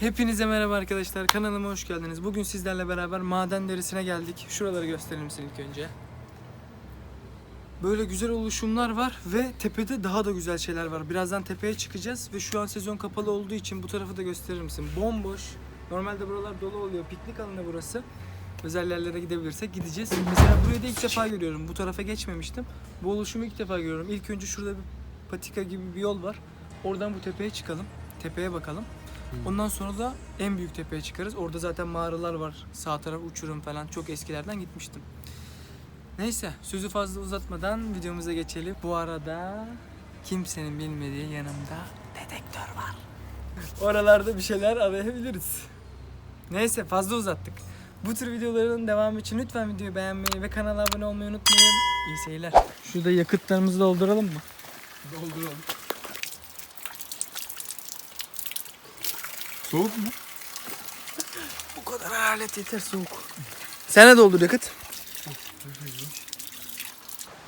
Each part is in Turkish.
Hepinize merhaba arkadaşlar. Kanalıma hoş geldiniz. Bugün sizlerle beraber maden derisine geldik. Şuraları gösterir misin ilk önce? Böyle güzel oluşumlar var ve tepede daha da güzel şeyler var. Birazdan tepeye çıkacağız ve şu an sezon kapalı olduğu için bu tarafı da gösterir misin? Bomboş. Normalde buralar dolu oluyor. Piknik alanı burası. Özel yerlere gidebilirsek gideceğiz. Mesela burayı da ilk defa görüyorum. Bu tarafa geçmemiştim. Bu oluşumu ilk defa görüyorum. İlk önce şurada bir patika gibi bir yol var. Oradan bu tepeye çıkalım. Tepeye bakalım. Ondan sonra da en büyük tepeye çıkarız. Orada zaten mağaralar var. Sağ taraf uçurum falan. Çok eskilerden gitmiştim. Neyse sözü fazla uzatmadan videomuza geçelim. Bu arada kimsenin bilmediği yanımda dedektör var. Oralarda bir şeyler arayabiliriz. Neyse fazla uzattık. Bu tür videoların devamı için lütfen videoyu beğenmeyi ve kanala abone olmayı unutmayın. İyi seyirler. Şurada yakıtlarımızı dolduralım mı? Dolduralım. Soğuk mu? Bu kadar alet yeter soğuk. Sen ne doldur yakıt?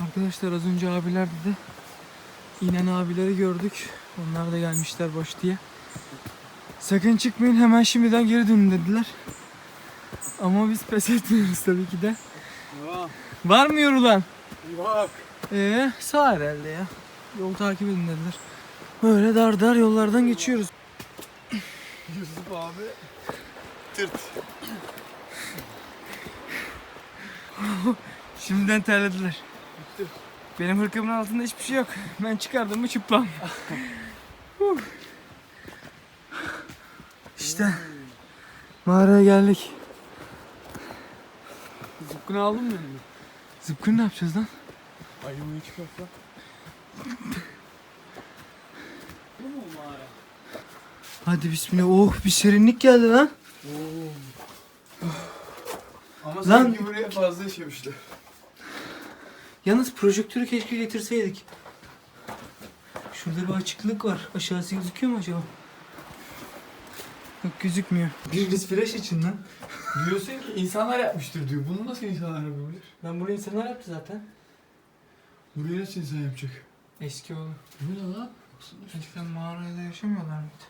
Arkadaşlar az önce abiler dedi. İnen abileri gördük. Onlar da gelmişler boş diye. Sakın çıkmayın hemen şimdiden geri dönün dediler. Ama biz pes etmiyoruz tabii ki de. Yok. Var mı yorulan? Yok. Ee, sağ herhalde ya. Yol takip edin dediler. Böyle dar dar yollardan geçiyoruz. Yusuf abi. Tırt. Şimdiden terlediler. Benim hırkamın altında hiçbir şey yok. Ben çıkardım mı çıplam. İşte mağaraya geldik. Zıpkını aldın mı elini? Zıpkın ne yapacağız lan? Ayımı çıkarsa. Bu mu mağara? Hadi bismillah. Oh bir serinlik geldi lan. Ama Lan- sanki buraya fazla işemişler. Yalnız projektörü keşke getirseydik. Şurada bir açıklık var. Aşağısı gözüküyor mu acaba? Yok gözükmüyor. Biriniz flash için lan. Diyorsun ki insanlar yapmıştır diyor. Bunu nasıl insanlar yapabilir? Ben burayı insanlar yaptı zaten. Buraya nasıl insan yapacak? Eski oğlum. Bu ne lan? Eskiden mağarada yaşamıyorlar mıydı?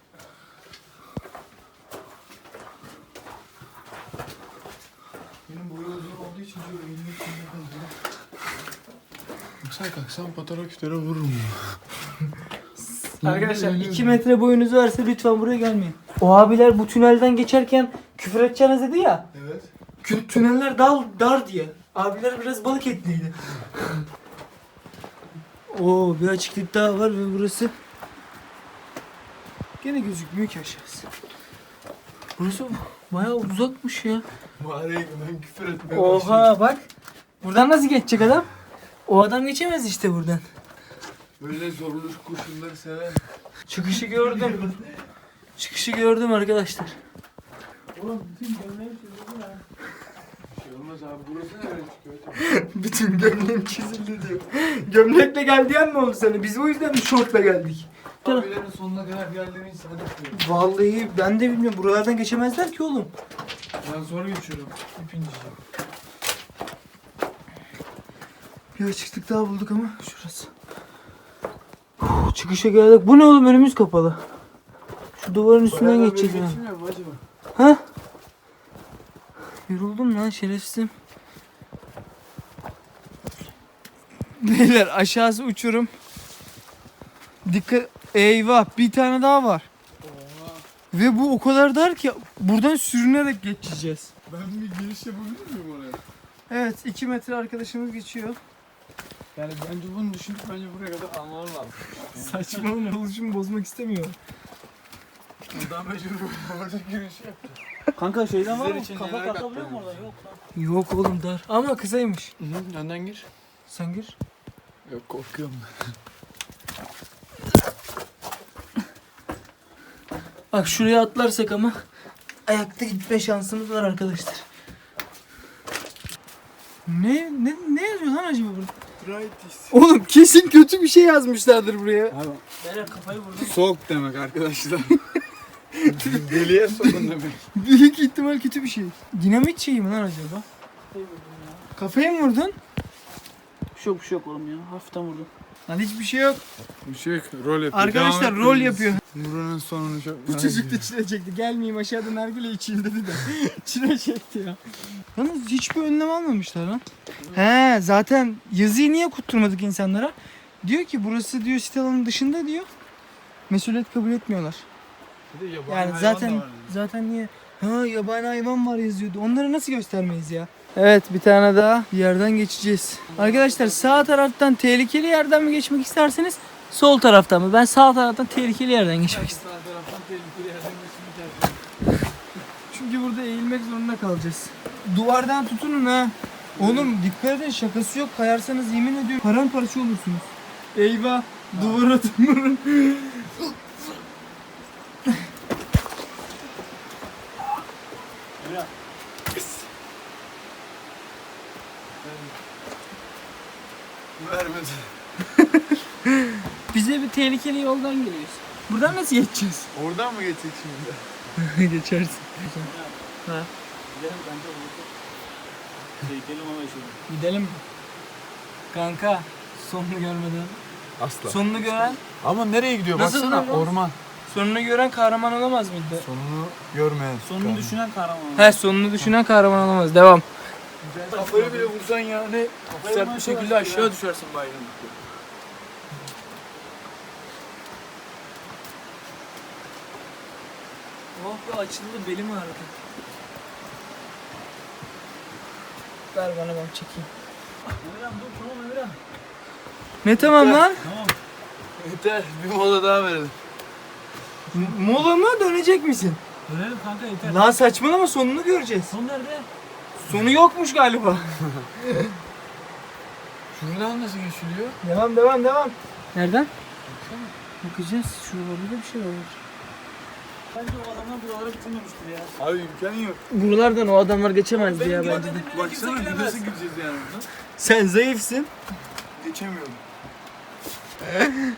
Benim boyu uzun olduğu için şöyle elimi içinde kalıyor. Sen kalksam fotoğrafçılara vururum ya. Arkadaşlar 2 metre boyunuz varsa lütfen buraya gelmeyin. O abiler bu tünelden geçerken küfür edeceğiniz dedi ya. Evet. Kü- Tüneller dar, dar diye. Abiler biraz balık etliydi. Oo bir açıklık daha var ve burası gene gözükmüyor ki aşağısı. Burası bayağı uzakmış ya. Mağaraya ben küfür etmeye başladım. Oha bak. Buradan nasıl geçecek adam? O adam geçemez işte buradan. Böyle zorlu koşulları sever. Çıkışı gördüm. Çıkışı gördüm arkadaşlar. Oğlum bütün gömleğim çizildi ya. Olmaz abi burası çıkıyor? Bütün gömleğim çizildi diyor. Gömlekle geldiğin mi oldu sana? Biz o yüzden mi şortla geldik? Abilerin sonuna kadar geldiğimi insan etmiyor. Vallahi ben de bilmiyorum. Buralardan geçemezler ki oğlum. Ben zor geçiyorum. İpinci. Bir açıklık daha bulduk ama şurası. Uf, çıkışa geldik. Bu ne oğlum önümüz kapalı. Şu duvarın üstünden geçeceğiz ya. Geçmiyor mu acaba? Ha? Yoruldum lan şerefsizim. Beyler aşağısı uçurum. Dikkat eyvah bir tane daha var. Oha. Ve bu o kadar dar ki buradan sürünerek geçeceğiz. Ben bir giriş yapabilir miyim oraya? Evet 2 metre arkadaşımız geçiyor. Yani bence bunu düşünüp bence buraya kadar almalar lazım. Saçmalama oluşumu bozmak istemiyor. Buradan mecbur orada giriş yapacağız. Kanka şeyden var mı? Kafa neler takabiliyor mu orada? Yok lan. Yok oğlum dar. Ama kısaymış. Hı hı, önden gir. Sen gir. Yok korkuyorum. Bak şuraya atlarsak ama ayakta gitme şansımız var arkadaşlar. Ne ne ne yazıyor lan acaba burada? Tritis. Oğlum kesin kötü bir şey yazmışlardır buraya. Abi Beyler kafayı vurdum. soğuk demek arkadaşlar. Deliye sokun demek. Büyük ihtimal kötü bir şey. Dinamit şeyi mi lan acaba? Kafayı mı vurdun? Bir şey yok bir şey yok oğlum ya. Hafiften vurdum. Lan hiçbir şey yok. Işık rol yapıyor. Arkadaşlar Devam rol yapıyor. Buranın sonunu çok Bu çocuk da çile çekti. Gelmeyeyim aşağıda nargile içeyim dedi de. çile çekti ya. Yalnız hiçbir önlem almamışlar lan. He zaten yazıyı niye kutturmadık insanlara? Diyor ki burası diyor site alanının dışında diyor. Mesuliyet kabul etmiyorlar. Yani zaten zaten niye? Ha yabani hayvan var yazıyordu. Onları nasıl göstermeyiz ya? Evet bir tane daha bir yerden geçeceğiz. Arkadaşlar sağ taraftan tehlikeli yerden mi geçmek isterseniz sol taraftan mı? Ben sağ taraftan tehlikeli yerden geçmek istiyorum. Sağ taraftan tehlikeli yerden geçmeyi tercih Çünkü burada eğilmek zorunda kalacağız. Duvardan tutunun ha. Oğlum dikkat edin şakası yok. Kayarsanız yemin ediyorum paramparça olursunuz. Eyvah duvara tırmanın. Vermedi. Bize bir tehlikeli yoldan geliyoruz. Buradan nasıl geçeceğiz? Oradan mı geçecek şimdi? Geçersin. Ha. Gidelim kanka burada. Tehlikeli ama yaşadım. Gidelim? Kanka sonunu görmeden. Asla. Sonunu gören, Ama nereye gidiyor Nasıl baksana orman. sonunu gören kahraman olamaz mıydı? Sonunu görmeyen. Sonunu düşünen kahraman. He sonunu düşünen kahraman olamaz. Devam. Kafayı bile vursan yani sert bir şekilde aşağı düşersin bayram. Oh be açıldı belim ağrıdı. Ver bana ben çekeyim. Emirhan dur tamam Emirhan. Ne tamam lan? Tamam. Yeter bir mola daha verelim. Mola mı dönecek misin? Dönelim kanka yeter. Lan saçmalama sonunu göreceğiz. Son nerede? Sonu yokmuş galiba. Şuradan nasıl geçiliyor? devam devam devam. Nereden? Bakacağız. Şuralarda bir şey var. Bence o adamlar buraları bitirmemiştir ya. Abi imkanı yok. Buralardan o adamlar geçemezdi ya bence de. Baksana nasıl gideceğiz yani buradan? Sen zayıfsın. Geçemiyorum.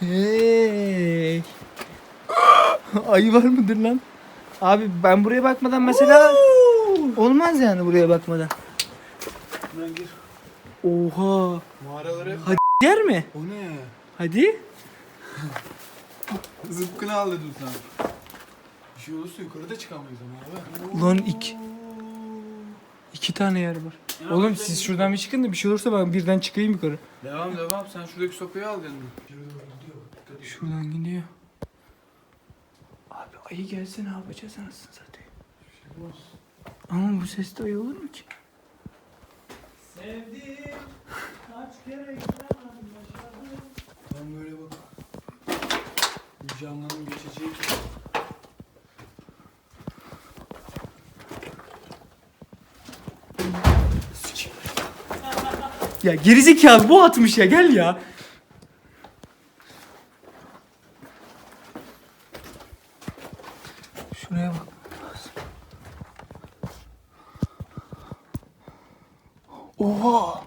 Hey. Ayı var mıdır lan? Abi ben buraya bakmadan mesela olmaz yani buraya bakmadan. Buradan gir. Oha. Mağaraları. Yer mi? O ne? Hadi. Zıpkını al dedim sana. Bir şey olursa yukarıda çıkamayız ama abi. Lan iki, iki tane yer var. Oğlum siz şuradan bir çıkın da bir şey olursa ben birden çıkayım yukarı. Devam devam sen şuradaki sopayı al yanına. Şuradan gidiyor. Abi ayı gelse ne yapacağız anasını satayım. Ama bu seste ayı olur mu ki? Sevdim. Kaç kere Tam böyle bak. Bir canlanın geçeceği. Ya gerizekalı bu atmış ya gel ya. Şuraya bak. Oha.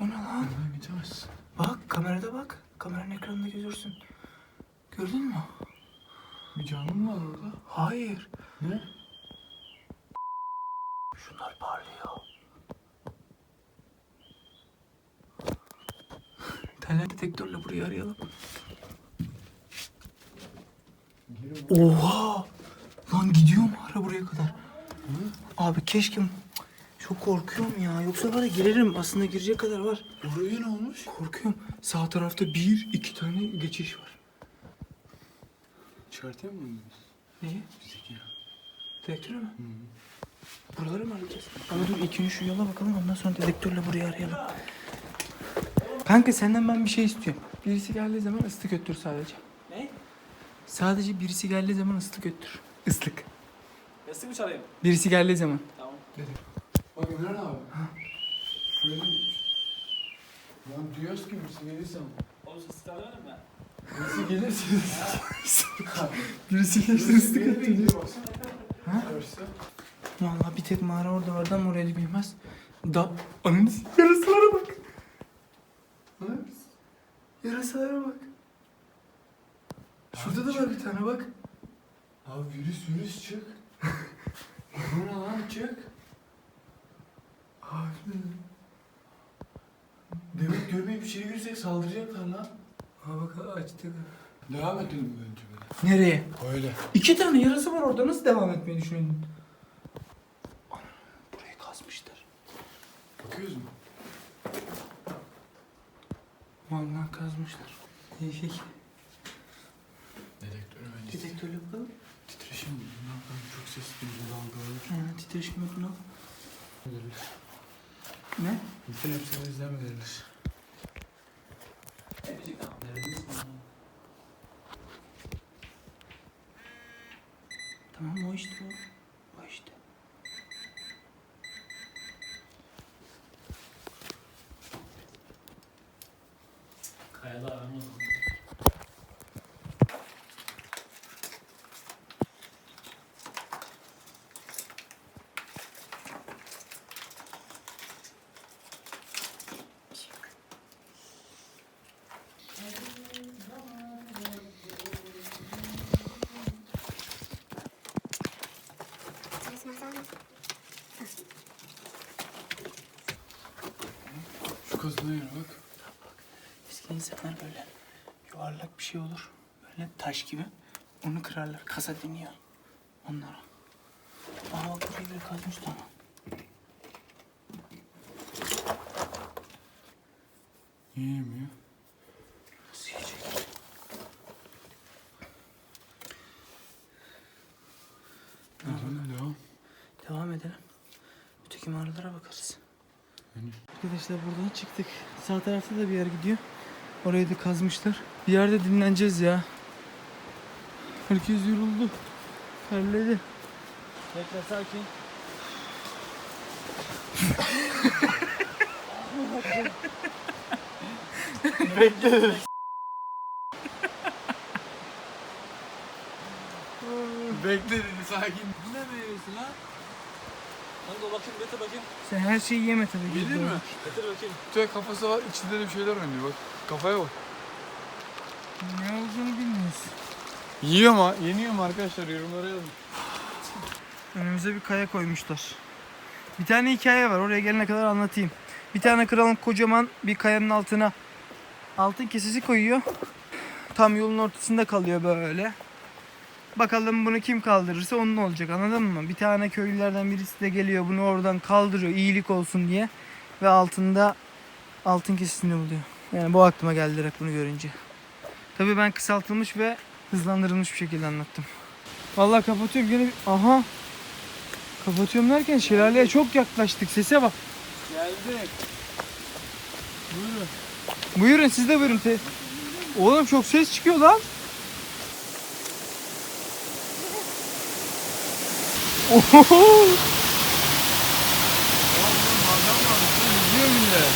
O ne lan? Buradan geçemezsin. Bak kamerada bak. Kameranın ekranında görürsün. Gördün mü? Bir canlı mı var orada? Hayır. Ne? Şunlar parlıyor. Teller detektörle burayı arayalım. Oha! Lan gidiyor mu ara buraya kadar? Abi keşke... Çok korkuyorum ya. Yoksa var ya girerim. Aslında girecek kadar var. Oraya ne olmuş? Korkuyorum. Sağ tarafta bir, iki tane geçiş var. Çıkartayım mı bunu? Neyi? Bizdeki ya. Dedektörü mü? Buraları mı arayacağız? Ama dur ilk önce şu yola bakalım ondan sonra dedektörle burayı arayalım. Kanka senden ben bir şey istiyorum. Birisi geldiği zaman ıslık öttür sadece. Ne? Sadece birisi geldiği zaman ıslık öttür. Islık. Yastık mı çalayım? Birisi geldiği zaman. Tamam. Bak Emre abi. Şöyle Lan duyuyoruz ki birisi gelirse ama. Oğlum sesi tanıyorum ben. Birisi gelirse. Birisi gelirse ıslık baksana. Ha? Vallahi bir tek mağara orada var. Adam oraya girmez. Da... Ananı Yarasılara bak. Ha? Yarasalara bak. Şurada da var bir tane bak. Abi virüs virüs çık. Bu ne lan çık. Demek görmeyip içeri girsek saldıracaklar lan. Ha bak açtık. Devam edelim bence böyle. Nereye? Öyle. İki tane yarası var orada nasıl devam etmeyi düşünüyorsun? Burayı kazmışlar. Bakıyoruz mu? Vallahi kazmışlar. Değişik. Dedektörü bence. Dedektörle bakalım. Titreşim yapalım? Çok ses duyuyor dalgalanır. Ha, titreşim yapın al. Ne? Bütün hepsini izlemeleriniz. Tamam o işte o. O işte. Kayada aramadım. Şu kazına yere bak. Eski insanlar böyle yuvarlak bir şey olur. Böyle taş gibi. Onu kırarlar. Kasa deniyor. Onlara. Aa bak burayı böyle kazmış tamam. Niye yemiyor? Nasıl yiyecek? Devam devam. Devam edelim. Öteki mağaralara bakarız. Yani. Arkadaşlar buradan çıktık. Sağ tarafta da bir yer gidiyor. Orayı da kazmışlar. Bir yerde dinleneceğiz ya. Herkes yoruldu. Terledi. Bekle sakin. Bekle dedi sakin. Bu ne meyvesi lan? Kanka bakayım getir bakayım. Sen her şeyi yeme tabii ki. Yedin mi? Getir bakayım. Tüy kafası var içinde de bir şeyler oynuyor bak. Kafaya bak. Ne olduğunu bilmiyoruz. Yiyor mu? Yeniyor mu arkadaşlar? Yorumlara yazın. Önümüze bir kaya koymuşlar. Bir tane hikaye var. Oraya gelene kadar anlatayım. Bir tane kralın kocaman bir kayanın altına altın kesesi koyuyor. Tam yolun ortasında kalıyor böyle. Bakalım bunu kim kaldırırsa onun olacak anladın mı? Bir tane köylülerden birisi de geliyor bunu oradan kaldırıyor iyilik olsun diye. Ve altında altın kesesini buluyor. Yani bu aklıma geldi direkt bunu görünce. Tabii ben kısaltılmış ve hızlandırılmış bir şekilde anlattım. Vallahi kapatıyorum gene bir- aha. Kapatıyorum derken şelaleye çok yaklaştık. Sese bak. Geldik. Buyurun. Buyurun siz de buyurun. Oğlum çok ses çıkıyor lan. Oho. Yiyor millet.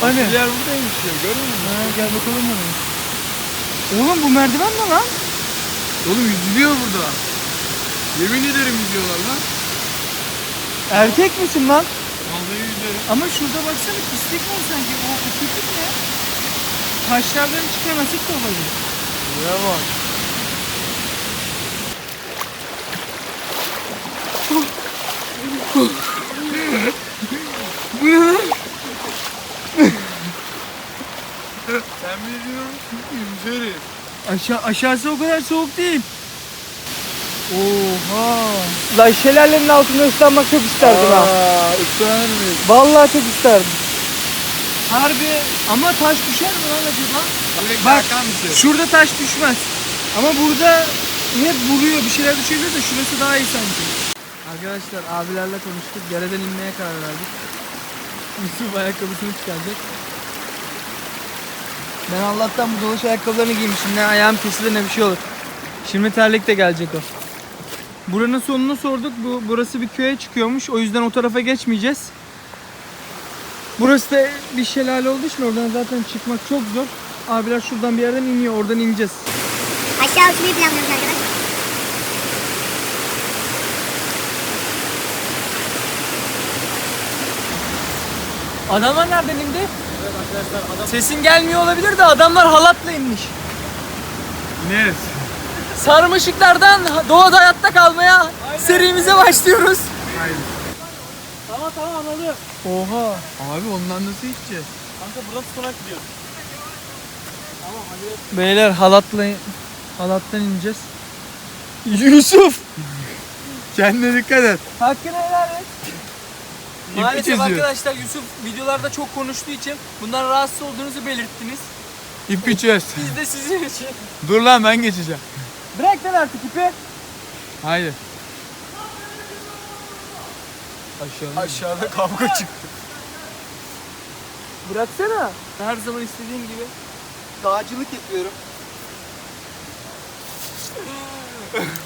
Hani? Yer buradaymış ya görmüyor musun? Ha, gel bakalım bana. Oğlum bu merdiven ne lan? Oğlum yüzülüyor burada. Yemin ederim yüzüyorlar lan. Erkek misin lan? Vallahi yüzüyorum. Ama şurada baksana pislik var sanki. O pislik ne? Taşlardan çıkan asit de olabilir. Buraya bak. Bu ne lan? Sen biliyorum çünkü yüzeriz. Aşağı, aşağısı o kadar soğuk değil. Oha. Lan şelalenin altında ıslanmak çok isterdim ha. Aaa ıslanır mıyız? Vallahi çok isterdim. Harbi ama taş düşer mi lan acaba? Direkt Bak, Hakan bir şey. Şurada taş düşmez. Ama burada hep vuruyor bir şeyler düşebilir de şurası daha iyi sanki. Arkadaşlar abilerle konuştuk. Dereden inmeye karar verdik. Yusuf ayakkabısını çıkaracak. Ben Allah'tan bu dolaş ayakkabılarını giymişim. Ne ayağım kesilir ne bir şey olur. Şimdi terlik de gelecek o. Buranın sonunu sorduk. Bu burası bir köye çıkıyormuş. O yüzden o tarafa geçmeyeceğiz. Burası da bir şelale olduğu için oradan zaten çıkmak çok zor. Abiler şuradan bir yerden iniyor. Oradan ineceğiz. Aşağı uçmayı planlıyoruz arkadaşlar. Adamlar nereden indi? Sesin gelmiyor olabilir de adamlar halatla inmiş. Neresi? Sarmaşıklardan doğada hayatta kalmaya serimize başlıyoruz. Tamam tamam anladım. Oha. Abi ondan nasıl içeceğiz? Kanka buradan tutanak gidiyor. Tamam hadi. Beyler halatla halattan ineceğiz. Yusuf. Kendine dikkat et. Hakkını helal et. Maalesef çiziyor. arkadaşlar Yusuf videolarda çok konuştuğu için bundan rahatsız olduğunuzu belirttiniz. İpi çöz. Biz de sizin için. Dur lan ben geçeceğim. Bırak lan artık ipi. Haydi. Aşağıda. Aşağıda kavga çıktı. Bıraksana. Her zaman istediğim gibi dağcılık yapıyorum.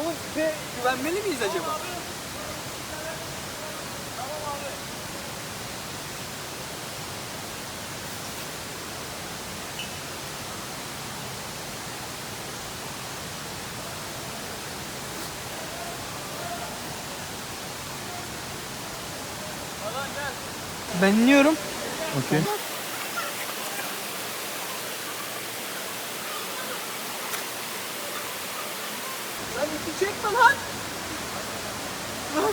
Oğlum ipe güvenmeli miyiz acaba? Ben iniyorum. Okey. Lan ipi çekme lan. Lan.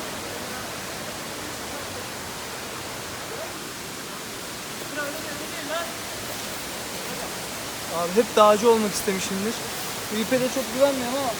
Abi hep dağcı olmak istemişimdir. Bu de çok güvenmiyorum ama.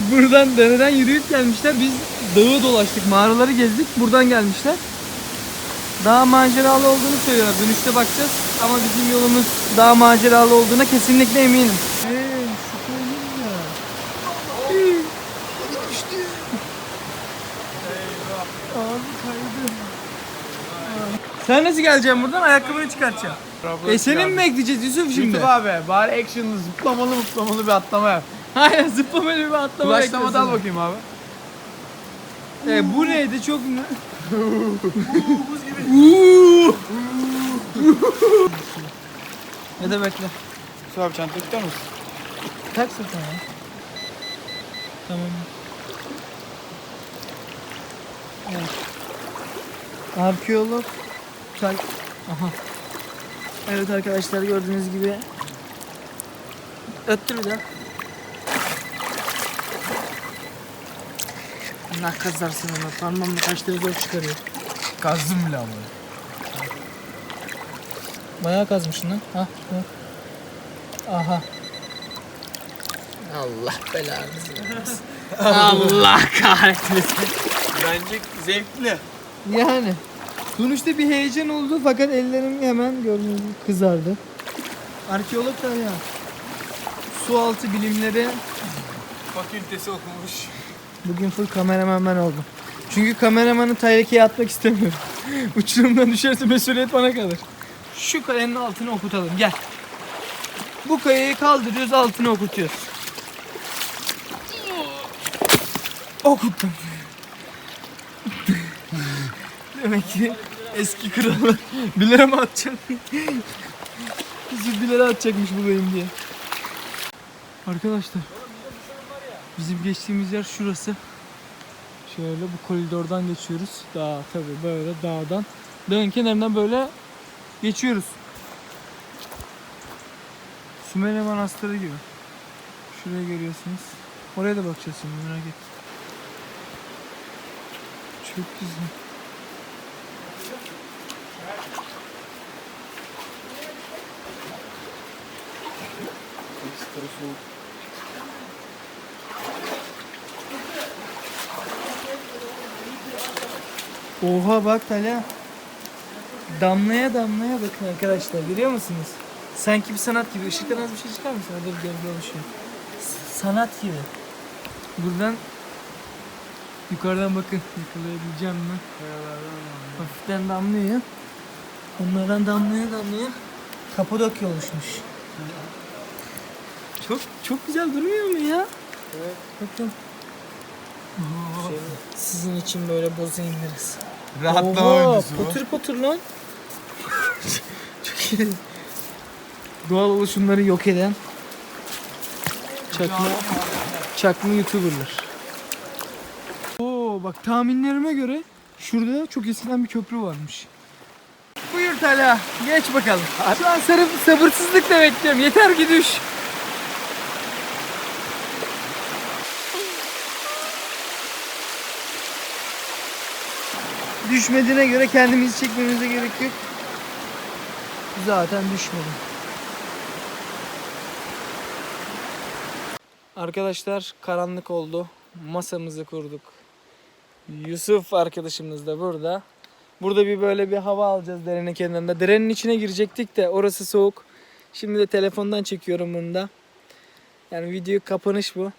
Buradan dereden yürüyüp gelmişler. Biz dağı dolaştık, mağaraları gezdik. Buradan gelmişler. Daha maceralı olduğunu söylüyorlar. Dönüşte bakacağız. Ama bizim yolumuz daha maceralı olduğuna kesinlikle eminim. Sen nasıl geleceksin buradan? Ayakkabını çıkartacaksın. E senin mi bekleyeceğiz Yusuf şimdi? YouTube abi bari actionlı zıplamalı zıplamalı bir atlama yap. Aynen zıplamalı bir atlama Kulaçlama da al bekliyorsun. bakayım abi. E, bu neydi çok ne? ne de bekle. Su abi çanta tutar mısın? Tak sırtına ya. Tamam. Evet. Arkeolog. Say. Aha. Evet arkadaşlar gördüğünüz gibi. Öttür bir daha. Ne kazarsın ama parmağımla kaçları zor çıkarıyor. Kazdım bile ama. Bayağı kazmışsın lan. Ha, bak. Aha. Allah belanızı versin. Allah kahretmesin. Bence zevkli. Yani. Sonuçta bir heyecan oldu fakat ellerim hemen gördüğünüz gibi kızardı. Arkeolog da ya. Su altı bilimleri Fakültesi okumuş. bugün full kameraman ben oldum. Çünkü kameramanı tehlikeye atmak istemiyorum. Uçurumdan düşerse mesuliyet bana kalır. Şu kayanın altını okutalım gel. Bu kayayı kaldırıyoruz altını okutuyoruz. Okuttum. Demek ki eski krallar bilere mi atacak? Bizi bilere atacakmış bu benim diye. Arkadaşlar bizim geçtiğimiz yer şurası. Şöyle bu koridordan geçiyoruz. Dağ tabi böyle dağdan. Dağın kenarından böyle geçiyoruz. Sümele Manastırı gibi. Şurayı görüyorsunuz. Oraya da bakacağız şimdi merak ettim. Çok güzel. Oha bak Talha. Damlaya damlaya bakın arkadaşlar görüyor musunuz? Sanki bir sanat gibi. Işıktan az bir şey çıkar mısın? Orada bir gölge oluşuyor. Sanat gibi. Buradan yukarıdan bakın. Yakalayabileceğim mi? Hafiften damlıyor. Onlardan damlaya damlaya Kapadokya oluşmuş. Çok çok güzel durmuyor mu ya? Evet. Bakın. Sizin için böyle bozayım biraz. Rahatlama Oha, oyuncusu bu. Potır potır lan. Çok iyi. Doğal oluşumları yok eden çakma Çakma YouTuber'lar. Oo bak tahminlerime göre şurada çok eskiden bir köprü varmış. Buyur Talha. Geç bakalım. Şu an sarı, sabırsızlıkla bekliyorum. Yeter ki düş. Düşmediğine göre kendimizi çekmemize gerek yok. Zaten düşmedim. Arkadaşlar karanlık oldu. Masamızı kurduk. Yusuf arkadaşımız da burada. Burada bir böyle bir hava alacağız derenin kenarında. Derenin içine girecektik de orası soğuk. Şimdi de telefondan çekiyorum bunu da. Yani video kapanış bu.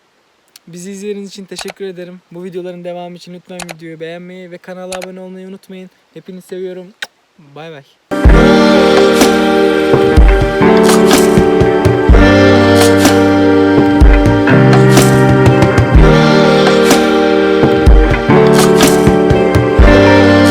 Bizi izlediğiniz için teşekkür ederim. Bu videoların devamı için lütfen videoyu beğenmeyi ve kanala abone olmayı unutmayın. Hepinizi seviyorum. Bay bay.